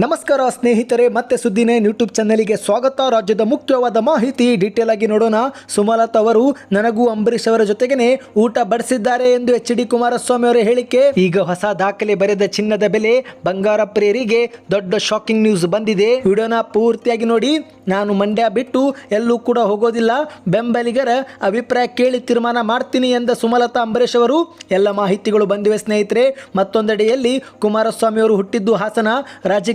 ನಮಸ್ಕಾರ ಸ್ನೇಹಿತರೆ, ಮತ್ತೆ ಸುದ್ದಿನೇ ಯೂಟ್ಯೂಬ್ ಚಾನಲಿಗೆ ಸ್ವಾಗತ. ರಾಜ್ಯದ ಮುಖ್ಯವಾದ ಮಾಹಿತಿ ಡೀಟೇಲ್ ಆಗಿ ನೋಡೋಣ. ಸುಮಲತಾ ಅವರು, ನನಗೂ ಅಂಬರೀಷ್ ಅವರ ಜೊತೆಗೇನೆ ಊಟ ಬಡಿಸಿದ್ದಾರೆ ಎಂದು ಎಚ್ ಡಿ ಕುಮಾರಸ್ವಾಮಿ ಅವರ ಹೇಳಿಕೆ. ಈಗ ಹೊಸ ದಾಖಲೆ ಬರೆದ ಚಿನ್ನದ ಬೆಲೆ ಬಂಗಾರ ಪ್ರಿಯರಿಗೆ ದೊಡ್ಡ ಶಾಕಿಂಗ್ ನ್ಯೂಸ್ ಬಂದಿದೆ. ವಿಡಿಯೋನ ಪೂರ್ತಿಯಾಗಿ ನೋಡಿ. ನಾನು ಮಂಡ್ಯ ಬಿಟ್ಟು ಎಲ್ಲೂ ಕೂಡ ಹೋಗೋದಿಲ್ಲ. ಬೆಂಬಲಿಗರ ಅಭಿಪ್ರಾಯ ಕೇಳಿ ತೀರ್ಮಾನ ಮಾಡ್ತೀನಿ ಎಂದ ಸುಮಲತಾ ಅಂಬರೀಷ್ ಅವರು. ಎಲ್ಲ ಮಾಹಿತಿಗಳು ಬಂದಿವೆ ಸ್ನೇಹಿತರೆ. ಮತ್ತೊಂದೆಡೆಯಲ್ಲಿ ಕುಮಾರಸ್ವಾಮಿ ಅವರು ಹುಟ್ಟಿದ್ದು ಹಾಸನ.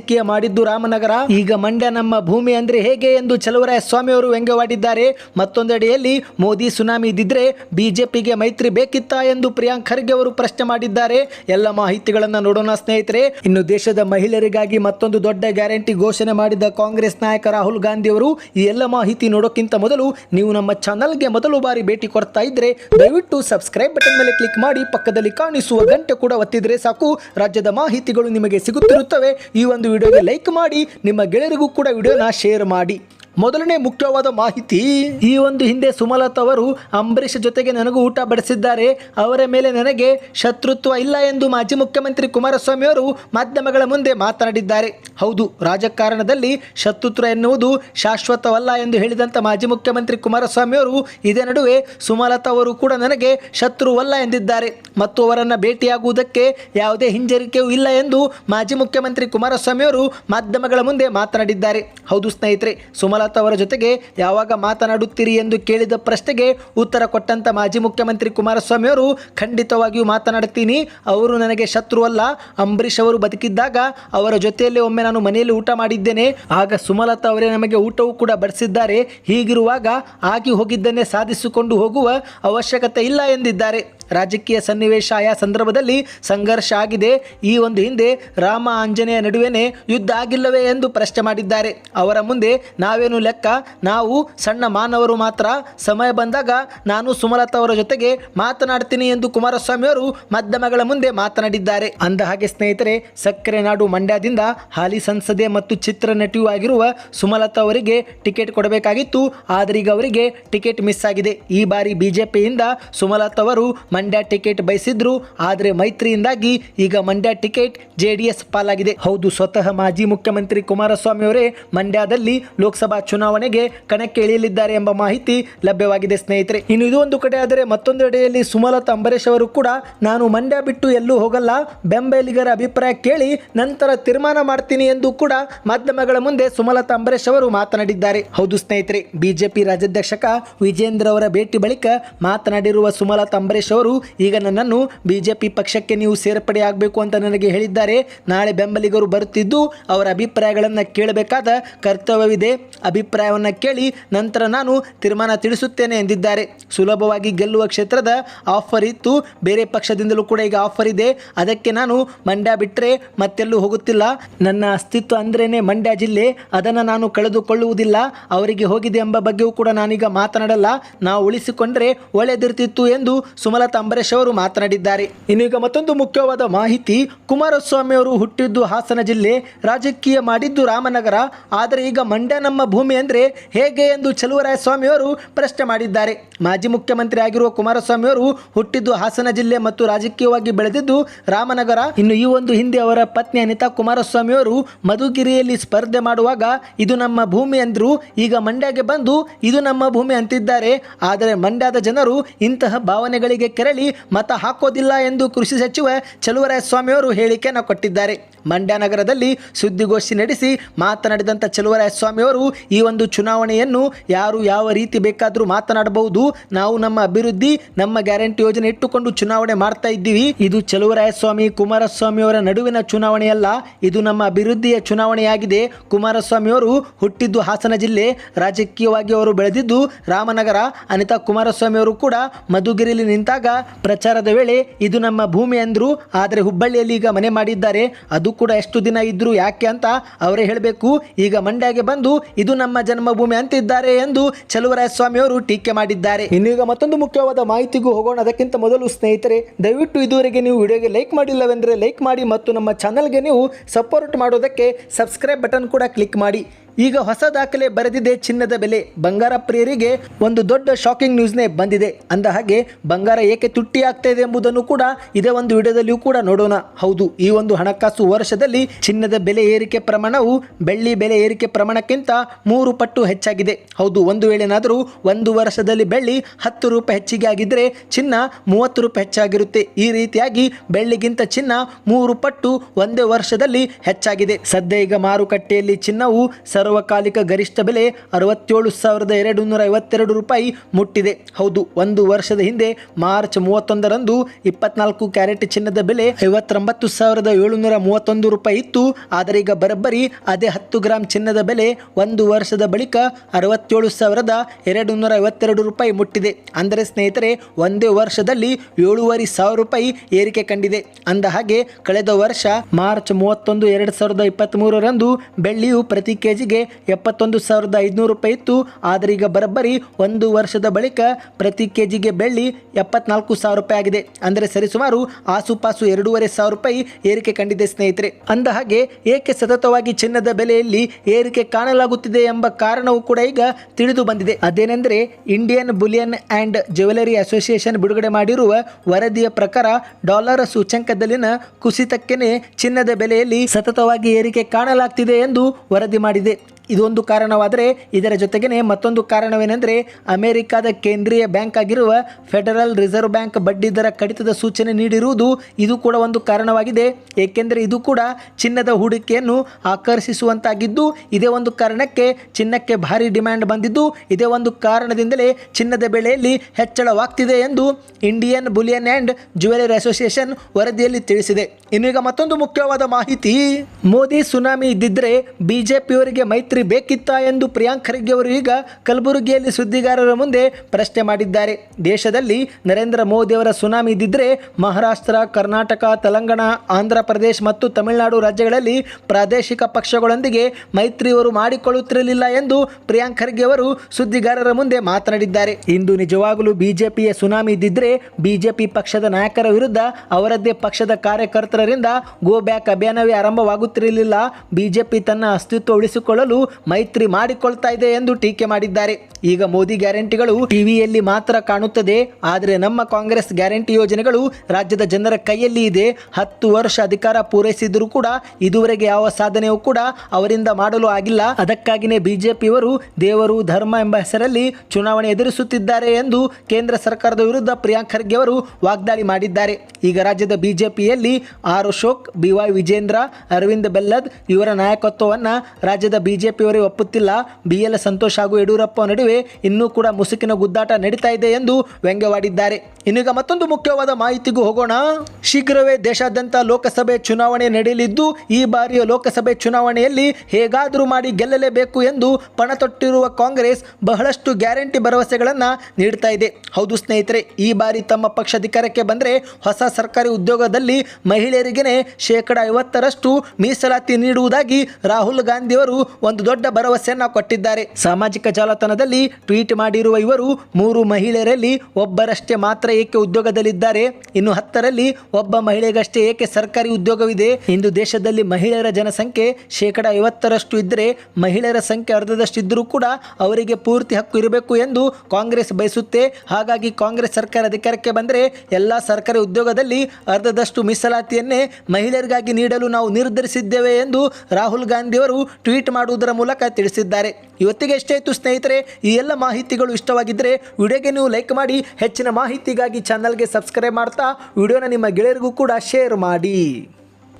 ರಾಜಕೀಯ ಮಾಡಿದ್ದು ರಾಮನಗರ. ಈಗ ಮಂಡ್ಯ ನಮ್ಮ ಭೂಮಿ ಅಂದ್ರೆ ಹೇಗೆ ಎಂದು ಚಲುವರಾಯ ಸ್ವಾಮಿ ಅವರು ವ್ಯಂಗ್ಯವಾಡಿದ್ದಾರೆ. ಮತ್ತೊಂದೆಡೆಯಲ್ಲಿ ಮೋದಿ ಸುನಾಮಿ ಇದ್ದಿದ್ರೆ ಬಿಜೆಪಿಗೆ ಮೈತ್ರಿ ಬೇಕಿತ್ತಾ ಎಂದು ಪ್ರಿಯಾಂಕ್ ಖರ್ಗೆ ಅವರು ಪ್ರಶ್ನೆ ಮಾಡಿದ್ದಾರೆ. ಎಲ್ಲ ಮಾಹಿತಿಗಳನ್ನ ನೋಡೋಣ ಸ್ನೇಹಿತರೆ. ಇನ್ನು ದೇಶದ ಮಹಿಳೆಯರಿಗಾಗಿ ಮತ್ತೊಂದು ದೊಡ್ಡ ಗ್ಯಾರಂಟಿ ಘೋಷಣೆ ಮಾಡಿದ ಕಾಂಗ್ರೆಸ್ ನಾಯಕ ರಾಹುಲ್ ಗಾಂಧಿ ಅವರು ಈ ಎಲ್ಲ ಮಾಹಿತಿ ನೋಡೋಕ್ಕಿಂತ ಮೊದಲು ನೀವು ನಮ್ಮ ಚಾನಲ್ಗೆ ಮೊದಲು ಬಾರಿ ಭೇಟಿ ಕೊಡ್ತಾ ಇದ್ರೆ ದಯವಿಟ್ಟು ಸಬ್ಸ್ಕ್ರೈಬ್ ಬಟನ್ ಮೇಲೆ ಕ್ಲಿಕ್ ಮಾಡಿ ಪಕ್ಕದಲ್ಲಿ ಕಾಣಿಸುವ ಗಂಟೆ ಕೂಡ ಒತ್ತಿದ್ರೆ ಸಾಕು. ರಾಜ್ಯದ ಮಾಹಿತಿಗಳು ನಿಮಗೆ ಸಿಗುತ್ತಿರುತ್ತವೆ. ಈ ಒಂದು ವಿಡಿಯೋಗೆ ಲೈಕ್ ಮಾಡಿ ನಿಮ್ಮ ಗೆಳೆಯರಿಗೂ ಕೂಡ ವಿಡಿಯೋನ ಶೇರ್ ಮಾಡಿ. ಮೊದಲನೇ ಮುಖ್ಯವಾದ ಮಾಹಿತಿ, ಈ ಒಂದು ಹಿಂದೆ ಸುಮಲತಾ ಅವರು ಅಂಬರೀಷ್ ಜೊತೆಗೆ ನನಗೂ ಊಟ ಬಡಿಸಿದ್ದಾರೆ. ಅವರ ಮೇಲೆ ನನಗೆ ಶತ್ರುತ್ವ ಇಲ್ಲ ಎಂದು ಮಾಜಿ ಮುಖ್ಯಮಂತ್ರಿ ಕುಮಾರಸ್ವಾಮಿ ಅವರು ಮಾಧ್ಯಮಗಳ ಮುಂದೆ ಮಾತನಾಡಿದ್ದಾರೆ. ಹೌದು, ರಾಜಕಾರಣದಲ್ಲಿ ಶತ್ರುತ್ವ ಎನ್ನುವುದು ಶಾಶ್ವತವಲ್ಲ ಎಂದು ಹೇಳಿದಂಥ ಮಾಜಿ ಮುಖ್ಯಮಂತ್ರಿ ಕುಮಾರಸ್ವಾಮಿ ಅವರು, ಇದೇ ನಡುವೆ ಸುಮಲತಾ ಅವರು ಕೂಡ ನನಗೆ ಶತ್ರುವಲ್ಲ ಎಂದಿದ್ದಾರೆ. ಮತ್ತು ಅವರನ್ನು ಭೇಟಿಯಾಗುವುದಕ್ಕೆ ಯಾವುದೇ ಹಿಂಜರಿಕೆಯೂ ಇಲ್ಲ ಎಂದು ಮಾಜಿ ಮುಖ್ಯಮಂತ್ರಿ ಕುಮಾರಸ್ವಾಮಿ ಅವರು ಮಾಧ್ಯಮಗಳ ಮುಂದೆ ಮಾತನಾಡಿದ್ದಾರೆ. ಹೌದು ಸ್ನೇಹಿತರೆ, ಸುಮಲತಾ ಅವರ ಜೊತೆಗೆ ಯಾವಾಗ ಮಾತನಾಡುತ್ತೀರಿ ಎಂದು ಕೇಳಿದ ಪ್ರಶ್ನೆಗೆ ಉತ್ತರ ಕೊಟ್ಟಂತ ಮಾಜಿ ಮುಖ್ಯಮಂತ್ರಿ ಕುಮಾರಸ್ವಾಮಿ ಅವರು, ಖಂಡಿತವಾಗಿಯೂ ಮಾತನಾಡುತ್ತೀನಿ. ಅವರು ನನಗೆ ಶತ್ರು ಅಲ್ಲ. ಅಂಬರೀಷ್ ಅವರು ಬದುಕಿದ್ದಾಗ ಅವರ ಜೊತೆಯಲ್ಲೇ ಒಮ್ಮೆ ನಾನು ಮನೆಯಲ್ಲಿ ಊಟ ಮಾಡಿದ್ದೇನೆ. ಆಗ ಸುಮಲತಾ ಅವರೇ ನಮಗೆ ಊಟವೂ ಕೂಡ ಬಡಿಸಿದ್ದಾರೆ. ಹೀಗಿರುವಾಗ ಆಗಿ ಹೋಗಿದ್ದನ್ನೇ ಸಾಧಿಸಿಕೊಂಡು ಹೋಗುವ ಅವಶ್ಯಕತೆ ಇಲ್ಲ ಎಂದಿದ್ದಾರೆ. ರಾಜಕೀಯ ಸನ್ನಿವೇಶ ಆಯಾ ಸಂದರ್ಭದಲ್ಲಿ ಸಂಘರ್ಷ ಆಗಿದೆ. ಈ ಒಂದು ಹಿಂದೆ ರಾಮ ಆಂಜನೇಯ ನಡುವೆನೇ ಯುದ್ಧ ಆಗಿಲ್ಲವೇ ಎಂದು ಪ್ರಶ್ನೆ ಮಾಡಿದ್ದಾರೆ. ಅವರ ಮುಂದೆ ನಾವೇನು ಲೆಕ್ಕ ನಾವು ಸಣ್ಣ ಮಾನವರು ಮಾತ್ರ. ಸಮಯ ಬಂದಾಗ ನಾನು ಸುಮಲತಾ ಜೊತೆಗೆ ಮಾತನಾಡ್ತೀನಿ ಎಂದು ಕುಮಾರಸ್ವಾಮಿ ಅವರು ಮಾಧ್ಯಮಗಳ ಮುಂದೆ ಮಾತನಾಡಿದ್ದಾರೆ. ಅಂದ ಹಾಗೆ ಸ್ನೇಹಿತರೆ, ಸಕ್ಕರೆ ನಾಡು ಮಂಡ್ಯದಿಂದ ಹಾಲಿ ಸಂಸದೆ ಮತ್ತು ಚಿತ್ರ ನಟಿಯೂ ಆಗಿರುವ ಸುಮಲತಾ ಅವರಿಗೆ ಟಿಕೆಟ್ ಕೊಡಬೇಕಾಗಿತ್ತು. ಆದರೆ ಈಗ ಅವರಿಗೆ ಟಿಕೆಟ್ ಮಿಸ್ ಆಗಿದೆ. ಈ ಬಾರಿ ಬಿಜೆಪಿಯಿಂದ ಸುಮಲತಾ ಅವರು ಮಂಡ್ಯ ಟಿಕೆಟ್ ಬಯಸಿದ್ರು. ಆದರೆ ಮೈತ್ರಿಯಿಂದಾಗಿ ಈಗ ಮಂಡ್ಯ ಟಿಕೆಟ್ ಜೆಡಿಎಸ್ ಪಾಲಾಗಿದೆ. ಹೌದು, ಸ್ವತಃ ಮಾಜಿ ಮುಖ್ಯಮಂತ್ರಿ ಕುಮಾರಸ್ವಾಮಿ ಅವರೇ ಮಂಡ್ಯದಲ್ಲಿ ಲೋಕಸಭಾ ಚುನಾವಣೆಗೆ ಕಣಕ್ಕೆ ಇಳಿಯಲಿದ್ದಾರೆ ಎಂಬ ಮಾಹಿತಿ ಲಭ್ಯವಾಗಿದೆ ಸ್ನೇಹಿತರೆ. ಇನ್ನು ಇದು ಒಂದು ಕಡೆ ಆದರೆ ಮತ್ತೊಂದೆಡೆಯಲ್ಲಿ ಸುಮಲತಾ ಅಂಬರೀಶ್ ಅವರು ಕೂಡ ನಾನು ಮಂಡ್ಯ ಬಿಟ್ಟು ಎಲ್ಲೂ ಹೋಗಲ್ಲ, ಬೆಂಬಲಿಗರ ಅಭಿಪ್ರಾಯ ಕೇಳಿ ನಂತರ ತೀರ್ಮಾನ ಮಾಡ್ತೀನಿ ಎಂದು ಕೂಡ ಮಾಧ್ಯಮಗಳ ಮುಂದೆ ಸುಮಲತಾ ಅಂಬರೀಶ್ ಅವರು ಮಾತನಾಡಿದ್ದಾರೆ. ಹೌದು ಸ್ನೇಹಿತರೆ, ಬಿಜೆಪಿ ರಾಜ್ಯಾಧ್ಯಕ್ಷಕ ವಿಜೇಂದ್ರ ಅವರ ಭೇಟಿ ಬಳಿಕ ಮಾತನಾಡಿರುವ ಸುಮಲತಾ ಅಂಬರೀಶ್ ಅವರು, ಈಗ ನನ್ನನ್ನು ಬಿಜೆಪಿ ಪಕ್ಷಕ್ಕೆ ನೀವು ಸೇರ್ಪಡೆ ಆಗಬೇಕು ಅಂತ ನನಗೆ ಹೇಳಿದ್ದಾರೆ. ನಾಳೆ ಬೆಂಬಲಿಗರು ಬರುತ್ತಿದ್ದು ಅವರ ಅಭಿಪ್ರಾಯಗಳನ್ನು ಕೇಳಬೇಕಾದ ಕರ್ತವ್ಯವಿದೆ. ಅಭಿಪ್ರಾಯವನ್ನು ಕೇಳಿ ನಂತರ ನಾನು ತೀರ್ಮಾನ ತಿಳಿಸುತ್ತೇನೆ ಎಂದಿದ್ದಾರೆ. ಸುಲಭವಾಗಿ ಗೆಲ್ಲುವ ಕ್ಷೇತ್ರದ ಆಫರ್ ಇತ್ತು. ಬೇರೆ ಪಕ್ಷದಿಂದಲೂ ಕೂಡ ಈಗ ಆಫರ್ ಇದೆ. ಅದಕ್ಕೆ ನಾನು ಮಂಡ್ಯ ಬಿಟ್ಟರೆ ಮತ್ತೆಲ್ಲೂ ಹೋಗುತ್ತಿಲ್ಲ. ನನ್ನ ಅಸ್ತಿತ್ವ ಅಂದ್ರೇನೆ ಮಂಡ್ಯ ಜಿಲ್ಲೆ. ಅದನ್ನು ನಾನು ಕಳೆದುಕೊಳ್ಳುವುದಿಲ್ಲ. ಅವರಿಗೆ ಹೋಗಿದೆ ಎಂಬ ಬಗ್ಗೆಯೂ ಕೂಡ ನಾನೀಗ ಮಾತನಾಡಲ್ಲ. ನಾವು ಉಳಿಸಿಕೊಂಡ್ರೆ ಒಳ್ಳೆದಿರ್ತಿತ್ತು ಎಂದು ಸುಮಲತಾ ಅಂಬರೀಶ್ ಅವರು ಮಾತನಾಡಿದ್ದಾರೆ. ಇನ್ನೀಗ ಮತ್ತೊಂದು ಮುಖ್ಯವಾದ ಮಾಹಿತಿ. ಕುಮಾರಸ್ವಾಮಿ ಅವರು ಹುಟ್ಟಿದ್ದು ಹಾಸನ ಜಿಲ್ಲೆ. ರಾಜಕೀಯ ಮಾಡಿದ್ದು ರಾಮನಗರ. ಆದರೆ ಈಗ ಮಂಡ್ಯ ನಮ್ಮ ಭೂಮಿ ಅಂದರೆ ಹೇಗೆ ಎಂದು ಚಲುವರಾಯ ಸ್ವಾಮಿ ಅವರು ಪ್ರಶ್ನೆ ಮಾಡಿದ್ದಾರೆ. ಮಾಜಿ ಮುಖ್ಯಮಂತ್ರಿ ಆಗಿರುವ ಕುಮಾರಸ್ವಾಮಿ ಅವರು ಹುಟ್ಟಿದ್ದು ಹಾಸನ ಜಿಲ್ಲೆ ಮತ್ತು ರಾಜಕೀಯವಾಗಿ ಬೆಳೆದಿದ್ದು ರಾಮನಗರ. ಇನ್ನು ಈ ಒಂದು ಹಿಂದೆ ಅವರ ಪತ್ನಿ ಅನಿತಾ ಕುಮಾರಸ್ವಾಮಿ ಅವರು ಮಧುಗಿರಿಯಲ್ಲಿ ಸ್ಪರ್ಧೆ ಮಾಡುವಾಗ ಇದು ನಮ್ಮ ಭೂಮಿ ಅಂದರು. ಈಗ ಮಂಡ್ಯಗೆ ಬಂದು ಇದು ನಮ್ಮ ಭೂಮಿ ಅಂತಿದ್ದಾರೆ. ಆದರೆ ಮಂಡ್ಯದ ಜನರು ಇಂತಹ ಭಾವನೆಗಳಿಗೆ ಕೆರಳಿ ಮತ ಹಾಕೋದಿಲ್ಲ ಎಂದು ಕೃಷಿ ಸಚಿವ ಚಲುವರಾಯ ಸ್ವಾಮಿ ಅವರು ಹೇಳಿಕೆಯನ್ನು ಕೊಟ್ಟಿದ್ದಾರೆ. ಮಂಡ್ಯ ನಗರದಲ್ಲಿ ಸುದ್ದಿಗೋಷ್ಠಿ ನಡೆಸಿ ಮಾತನಾಡಿದಂಥ ಚಲುವರಾಯ ಸ್ವಾಮಿ ಅವರು ಈ ಒಂದು ಚುನಾವಣೆಯನ್ನು ಯಾರು ಯಾವ ರೀತಿ ಬೇಕಾದರೂ ಮಾತನಾಡಬಹುದು. ನಾವು ನಮ್ಮ ಅಭಿವೃದ್ಧಿ, ನಮ್ಮ ಗ್ಯಾರಂಟಿ ಯೋಜನೆ ಇಟ್ಟುಕೊಂಡು ಚುನಾವಣೆ ಮಾಡ್ತಾ ಇದ್ದೀವಿ. ಇದು ಚಲುವರಾಯಸ್ವಾಮಿ ಕುಮಾರಸ್ವಾಮಿ ಅವರ ನಡುವಿನ ಚುನಾವಣೆಯಲ್ಲ. ಇದು ನಮ್ಮ ಅಭಿವೃದ್ಧಿಯ ಚುನಾವಣೆಯಾಗಿದೆ. ಕುಮಾರಸ್ವಾಮಿ ಅವರು ಹುಟ್ಟಿದ್ದು ಹಾಸನ ಜಿಲ್ಲೆ. ರಾಜಕೀಯವಾಗಿ ಅವರು ಬೆಳೆದಿದ್ದು ರಾಮನಗರ. ಅನಿತಾ ಕುಮಾರಸ್ವಾಮಿ ಅವರು ಕೂಡ ಮಧುಗಿರಿಯಲ್ಲಿ ನಿಂತಾಗ ಪ್ರಚಾರದ ವೇಳೆ ಇದು ನಮ್ಮ ಭೂಮಿ ಅಂದ್ರು. ಆದರೆ ಹುಬ್ಬಳ್ಳಿಯಲ್ಲಿ ಈಗ ಮನೆ ಮಾಡಿದ್ದಾರೆ. ಅದು ಕೂಡ ಎಷ್ಟು ದಿನ ಇದ್ರು ಯಾಕೆ ಅಂತ ಅವರೇ ಹೇಳಬೇಕು. ಈಗ ಮಂಡ್ಯಗೆ ಬಂದು ಇದು ನಮ್ಮ ಜನ್ಮಭೂಮಿ ಅಂತಿದ್ದಾರೆ ಎಂದು ಚಲುವರಾಯ ಸ್ವಾಮಿ ಅವರು ಟೀಕೆ ಮಾಡಿದ್ದಾರೆ. ಇನ್ನೀಗ ಮತ್ತೊಂದು ಮುಖ್ಯವಾದ ಮಾಹಿತಿಗೂ ಹೋಗೋಣ. ಅದಕ್ಕಿಂತ ಮೊದಲು ಸ್ನೇಹಿತರೆ, ದಯವಿಟ್ಟು ಇದುವರೆಗೆ ನೀವು ವಿಡಿಯೋಗೆ ಲೈಕ್ ಮಾಡಿಲ್ಲವೆಂದರೆ ಲೈಕ್ ಮಾಡಿ ಮತ್ತು ನಮ್ಮ ಚಾನಲ್ಗೆ ನೀವು ಸಪೋರ್ಟ್ ಮಾಡೋದಕ್ಕೆ ಸಬ್ಸ್ಕ್ರೈಬ್ ಬಟನ್ ಕೂಡ ಕ್ಲಿಕ್ ಮಾಡಿ. ಈಗ ಹೊಸ ದಾಖಲೆ ಬರೆದಿದೆ ಚಿನ್ನದ ಬೆಲೆ. ಬಂಗಾರ ಪ್ರಿಯರಿಗೆ ಒಂದು ದೊಡ್ಡ ಶಾಕಿಂಗ್ ನ್ಯೂಸ್ನೇ ಬಂದಿದೆ. ಅಂದ ಹಾಗೆ ಬಂಗಾರ ಏಕೆ ತುಟ್ಟಿ ಆಗ್ತಾ ಇದೆ ಎಂಬುದನ್ನು ಕೂಡ ಇದೇ ಒಂದು ವಿಡಿಯೋದಲ್ಲಿಯೂ ಕೂಡ ನೋಡೋಣ. ಹೌದು, ಈ ಒಂದು ಹಣಕಾಸು ವರ್ಷದಲ್ಲಿ ಚಿನ್ನದ ಬೆಲೆ ಏರಿಕೆ ಪ್ರಮಾಣವು ಬೆಳ್ಳಿ ಬೆಲೆ ಏರಿಕೆ ಪ್ರಮಾಣಕ್ಕಿಂತ ಮೂರು ಪಟ್ಟು ಹೆಚ್ಚಾಗಿದೆ. ಹೌದು, ಒಂದು ವೇಳೆನಾದರೂ ಒಂದು ವರ್ಷದಲ್ಲಿ ಬೆಳ್ಳಿ ಹತ್ತು ರೂಪಾಯಿ ಹೆಚ್ಚಿಗೆ ಆಗಿದ್ರೆ ಚಿನ್ನ ಮೂವತ್ತು ರೂಪಾಯಿ ಹೆಚ್ಚಾಗಿರುತ್ತೆ. ಈ ರೀತಿಯಾಗಿ ಬೆಳ್ಳಿಗಿಂತ ಚಿನ್ನ ಮೂರು ಪಟ್ಟು ಒಂದೇ ವರ್ಷದಲ್ಲಿ ಹೆಚ್ಚಾಗಿದೆ. ಸದ್ಯ ಈಗ ಮಾರುಕಟ್ಟೆಯಲ್ಲಿ ಚಿನ್ನವು ಸರ್ವಕಾಲಿಕ ಗರಿಷ್ಠ ಬೆಲೆ ಅರವತ್ತೇಳು ಸಾವಿರದ ಎರಡು ನೂರ ಐವತ್ತೆರಡು ರೂಪಾಯಿ ಮುಟ್ಟಿದೆ. ಹೌದು, ಒಂದು ವರ್ಷದ ಹಿಂದೆ ಮಾರ್ಚ್ ಮೂವತ್ತೊಂದರಂದು ಇಪ್ಪತ್ನಾಲ್ಕು ಕ್ಯಾರೆಟ್ ಚಿನ್ನದ ಬೆಲೆ ಐವತ್ತೊಂಬತ್ತು ಸಾವಿರದ ಏಳುನೂರ ಮೂವತ್ತೊಂದು ರೂಪಾಯಿ ಇತ್ತು. ಆದರೆ ಈಗ ಬರೋಬ್ಬರಿ, ಅದೇ ಹತ್ತು ಗ್ರಾಂ ಚಿನ್ನದ ಬೆಲೆ ಒಂದು ವರ್ಷದ ಬಳಿಕ ಅರವತ್ತೇಳು ಸಾವಿರದ ಎರಡು ನೂರ ಐವತ್ತೆರಡು ರೂಪಾಯಿ ಮುಟ್ಟಿದೆ. ಅಂದರೆ ಸ್ನೇಹಿತರೆ, ಒಂದೇ ವರ್ಷದಲ್ಲಿ ಏಳುವರೆ ಸಾವಿರ ರೂಪಾಯಿ ಏರಿಕೆ ಕಂಡಿದೆ. ಅಂದ ಹಾಗೆ, ಕಳೆದ ವರ್ಷ ಮಾರ್ಚ್ ಮೂವತ್ತೊಂದು, ಎರಡು ಸಾವಿರದ ಇಪ್ಪತ್ತ್ಮೂರರಂದು ಬೆಳ್ಳಿಯು ಪ್ರತಿ ಕೆಜಿಗೆ ಎಪ್ಪತ್ತೊಂದು ಸಾವಿರದ ಐದುನೂರು ರೂಪಾಯಿ ಇತ್ತು. ಆದರೆ ಈಗ ಬರೋಬ್ಬರಿ ಒಂದು ವರ್ಷದ ಬಳಿಕ ಪ್ರತಿ ಕೆಜಿಗೆ ಬೆಳ್ಳಿ ಎಪ್ಪತ್ನಾಲ್ಕು ಸಾವಿರ ರೂಪಾಯಿ ಆಗಿದೆ. ಅಂದರೆ ಸರಿಸುಮಾರು ಆಸುಪಾಸು ಎರಡೂವರೆ ಸಾವಿರ ರೂಪಾಯಿ ಏರಿಕೆ ಕಂಡಿದೆ ಸ್ನೇಹಿತರೆ. ಅಂದ ಹಾಗೆ ಏಕೆ ಸತತವಾಗಿ ಚಿನ್ನದ ಬೆಲೆಯಲ್ಲಿ ಏರಿಕೆ ಕಾಣಲಾಗುತ್ತಿದೆ ಎಂಬ ಕಾರಣವೂ ಕೂಡ ಈಗ ತಿಳಿದು ಬಂದಿದೆ. ಅದೇನೆಂದರೆ Indian bullion and jewellery association ಬಿಡುಗಡೆ ಮಾಡಿರುವ ವರದಿಯ ಪ್ರಕಾರ ಡಾಲರ್ ಸೂಚ್ಯಂಕದಲ್ಲಿನ ಕುಸಿತಕ್ಕೇನೆ ಚಿನ್ನದ ಬೆಲೆಯಲ್ಲಿ ಸತತವಾಗಿ ಏರಿಕೆ ಕಾಣಲಾಗ್ತಿದೆ ಎಂದು ವರದಿ ಮಾಡಿದೆ. ಇದೊಂದು ಕಾರಣವಾದರೆ ಇದರ ಜೊತೆಗೇ ಮತ್ತೊಂದು ಕಾರಣವೇನೆಂದರೆ ಅಮೆರಿಕದ ಕೇಂದ್ರೀಯ ಬ್ಯಾಂಕ್ ಆಗಿರುವ ಫೆಡರಲ್ ರಿಸರ್ವ್ ಬ್ಯಾಂಕ್ ಬಡ್ಡಿ ದರ ಕಡಿತದ ಸೂಚನೆ ನೀಡಿರುವುದು ಇದು ಕೂಡ ಒಂದು ಕಾರಣವಾಗಿದೆ. ಏಕೆಂದರೆ ಇದು ಕೂಡ ಚಿನ್ನದ ಹೂಡಿಕೆಯನ್ನು ಆಕರ್ಷಿಸುವಂತಾಗಿದ್ದು, ಇದೇ ಒಂದು ಕಾರಣಕ್ಕೆ ಚಿನ್ನಕ್ಕೆ ಭಾರಿ ಡಿಮ್ಯಾಂಡ್ ಬಂದಿದ್ದು, ಇದೇ ಒಂದು ಕಾರಣದಿಂದಲೇ ಚಿನ್ನದ ಬೆಲೆಯಲ್ಲಿ ಹೆಚ್ಚಳವಾಗ್ತಿದೆ ಎಂದು Indian bullion and jewellery association ವರದಿಯಲ್ಲಿ ತಿಳಿಸಿದೆ. ಇನ್ನೀಗ ಮತ್ತೊಂದು ಮುಖ್ಯವಾದ ಮಾಹಿತಿ. ಮೋದಿ ಸುನಾಮಿ ಇದ್ದಿದ್ದರೆ ಬಿಜೆಪಿಯವರಿಗೆ ಮೈತ್ರಿ ಬೇಕಿತ್ತಾ ಎಂದು ಪ್ರಿಯಾಂಕ್ ಖರ್ಗೆ ಅವರು ಈಗ ಕಲಬುರಗಿಯಲ್ಲಿ ಸುದ್ದಿಗಾರರ ಮುಂದೆ ಪ್ರಶ್ನೆ ಮಾಡಿದ್ದಾರೆ. ದೇಶದಲ್ಲಿ ನರೇಂದ್ರ ಮೋದಿ ಅವರ ಸುನಾಮಿ ಇದ್ದಿದ್ರೆ ಮಹಾರಾಷ್ಟ್ರ, ಕರ್ನಾಟಕ, ತೆಲಂಗಾಣ, ಆಂಧ್ರ ಪ್ರದೇಶ ಮತ್ತು ತಮಿಳುನಾಡು ರಾಜ್ಯಗಳಲ್ಲಿ ಪ್ರಾದೇಶಿಕ ಪಕ್ಷಗಳೊಂದಿಗೆ ಮೈತ್ರಿಯವರು ಮಾಡಿಕೊಳ್ಳುತ್ತಿರಲಿಲ್ಲ ಎಂದು ಪ್ರಿಯಾಂಕ್ ಖರ್ಗೆ ಅವರು ಸುದ್ದಿಗಾರರ ಮುಂದೆ ಮಾತನಾಡಿದ್ದಾರೆ. ಇಂದು ನಿಜವಾಗಲೂ ಬಿಜೆಪಿಯ ಸುನಾಮಿ ಇದ್ದಿದ್ರೆ ಬಿಜೆಪಿ ಪಕ್ಷದ ನಾಯಕರ ವಿರುದ್ಧ ಅವರದ್ದೇ ಪಕ್ಷದ ಕಾರ್ಯಕರ್ತರಿಂದ ಗೋ ಬ್ಯಾಕ್ ಅಭಿಯಾನವೇ ಆರಂಭವಾಗುತ್ತಿರಲಿಲ್ಲ. ಬಿಜೆಪಿ ತನ್ನ ಅಸ್ತಿತ್ವ ಉಳಿಸಿಕೊಳ್ಳಲು ಮೈತ್ರಿ ಮಾಡಿಕೊಳ್ತಾ ಇದೆ ಎಂದು ಟೀಕೆ ಮಾಡಿದ್ದಾರೆ. ಈಗ ಮೋದಿ ಗ್ಯಾರಂಟಿಗಳು ಟಿವಿಯಲ್ಲಿ ಮಾತ್ರ ಕಾಣುತ್ತದೆ. ಆದರೆ ನಮ್ಮ ಕಾಂಗ್ರೆಸ್ ಗ್ಯಾರಂಟಿ ಯೋಜನೆಗಳು ರಾಜ್ಯದ ಜನರ ಕೈಯಲ್ಲಿ ಇದೆ. ಹತ್ತು ವರ್ಷ ಅಧಿಕಾರ ಪೂರೈಸಿದರೂ ಕೂಡ ಇದುವರೆಗೆ ಯಾವ ಸಾಧನೆಯೂ ಕೂಡ ಅವರಿಂದ ಮಾಡಲು ಆಗಿಲ್ಲ. ಅದಕ್ಕಾಗಿಯೇ ಬಿಜೆಪಿಯವರು ದೇವರು ಧರ್ಮ ಎಂಬ ಹೆಸರಲ್ಲಿ ಚುನಾವಣೆ ಎದುರಿಸುತ್ತಿದ್ದಾರೆ ಎಂದು ಕೇಂದ್ರ ಸರ್ಕಾರದ ವಿರುದ್ಧ ಪ್ರಿಯಾಂಕ್ ಖರ್ಗೆ ಅವರು ವಾಗ್ದಾಳಿ ಮಾಡಿದ್ದಾರೆ. ಈಗ ರಾಜ್ಯದ ಬಿಜೆಪಿಯಲ್ಲಿ R Ashok B Y Vijayendra, Arvind Bellad ಇವರ ನಾಯಕತ್ವವನ್ನು ರಾಜ್ಯದ ಬಿಜೆಪಿಯವರೇ ಒಪ್ಪುತ್ತಿಲ್ಲ. ಬಿ ಎಲ್ ಸಂತೋಷ್ ಹಾಗೂ ಯಡಿಯೂರಪ್ಪ ನಡುವೆ ಇನ್ನೂ ಕೂಡ ಮುಸುಕಿನ ಗುದ್ದಾಟ ನಡೀತಾ ಇದೆ ಎಂದು ವ್ಯಂಗ್ಯವಾಡಿದ್ದಾರೆ. ಇನ್ನೀಗ ಮತ್ತೊಂದು ಮುಖ್ಯವಾದ ಮಾಹಿತಿಗೂ ಹೋಗೋಣ. ಶೀಘ್ರವೇ ದೇಶಾದ್ಯಂತ ಲೋಕಸಭೆ ಚುನಾವಣೆ ನಡೆಯಲಿದ್ದು, ಈ ಬಾರಿಯ ಲೋಕಸಭೆ ಚುನಾವಣೆಯಲ್ಲಿ ಹೇಗಾದರೂ ಮಾಡಿ ಗೆಲ್ಲಲೇಬೇಕು ಎಂದು ಪಣ ತೊಟ್ಟಿರುವ ಕಾಂಗ್ರೆಸ್ ಬಹಳಷ್ಟು ಗ್ಯಾರಂಟಿ ಭರವಸೆಗಳನ್ನು ನೀಡ್ತಾ ಇದೆ. ಹೌದು ಸ್ನೇಹಿತರೆ, ಈ ಬಾರಿ ತಮ್ಮ ಪಕ್ಷ ಅಧಿಕಾರಕ್ಕೆ ಬಂದರೆ ಹೊಸ ಸರ್ಕಾರಿ ಉದ್ಯೋಗದಲ್ಲಿ ಮಹಿಳೆಯರಿಗೇನೆ ಶೇಕಡ ಐವತ್ತರಷ್ಟು ಮೀಸಲಾತಿ ನೀಡುವುದಾಗಿ ರಾಹುಲ್ ಗಾಂಧಿಯವರು ಒಂದು ದೊಡ್ಡ ಭರವಸೆಯನ್ನ ಕೊಟ್ಟಿದ್ದಾರೆ. ಸಾಮಾಜಿಕ ಜಾಲತಾಣದಲ್ಲಿ ಟ್ವೀಟ್ ಮಾಡಿರುವ ಇವರು ಮೂರು ಮಹಿಳೆಯರಲ್ಲಿ ಒಬ್ಬರಷ್ಟೇ ಮಾತ್ರ ಏಕೆ ಉದ್ಯೋಗದಲ್ಲಿದ್ದಾರೆ. ಇನ್ನು ಹತ್ತರಲ್ಲಿ ಒಬ್ಬ ಮಹಿಳೆಗಷ್ಟೇ ಏಕೆ ಸರ್ಕಾರಿ ಉದ್ಯೋಗವಿದೆ. ಇಂದು ದೇಶದಲ್ಲಿ ಮಹಿಳೆಯರ ಜನಸಂಖ್ಯೆ ಶೇಕಡ ಐವತ್ತರಷ್ಟು ಇದ್ದರೆ ಮಹಿಳೆಯರ ಸಂಖ್ಯೆ ಅರ್ಧದಷ್ಟು ಇದ್ದರೂ ಕೂಡ ಅವರಿಗೆ ಪೂರ್ತಿ ಹಕ್ಕು ಇರಬೇಕು ಎಂದು ಕಾಂಗ್ರೆಸ್ ಬಯಸುತ್ತೆ. ಹಾಗಾಗಿ ಕಾಂಗ್ರೆಸ್ ಸರ್ಕಾರ ಅಧಿಕಾರಕ್ಕೆ ಬಂದರೆ ಎಲ್ಲ ಸರ್ಕಾರಿ ಉದ್ಯೋಗದಲ್ಲಿ ಅರ್ಧದಷ್ಟು ಮೀಸಲಾತಿಯನ್ನೇ ಮಹಿಳೆಯರಿಗಾಗಿ ನೀಡಲು ನಾವು ನಿರ್ಧರಿಸಿದ್ದೇವೆ ಎಂದು ರಾಹುಲ್ ಗಾಂಧಿಯವರು ಟ್ವೀಟ್ ಮಾಡುವುದರ ಮೂಲಕ ತಿಳಿಸಿದ್ದಾರೆ. ಇವತ್ತಿಗೆ ಎಷ್ಟೇ ಇತ್ತು ಸ್ನೇಹಿತರೆ, ಈ ಎಲ್ಲ ಮಾಹಿತಿಗಳು ಇಷ್ಟವಾಗಿದ್ದರೆ ವಿಡಿಯೋಗೆ ನೀವು ಲೈಕ್ ಮಾಡಿ, ಹೆಚ್ಚಿನ ಮಾಹಿತಿಗಾಗಿ ಚಾನಲ್ಗೆ ಸಬ್ಸ್ಕ್ರೈಬ್ ಮಾಡ್ತಾ, ವಿಡಿಯೋನ ನಿಮ್ಮ ಗೆಳೆಯರಿಗೂ ಕೂಡ ಶೇರ್ ಮಾಡಿ.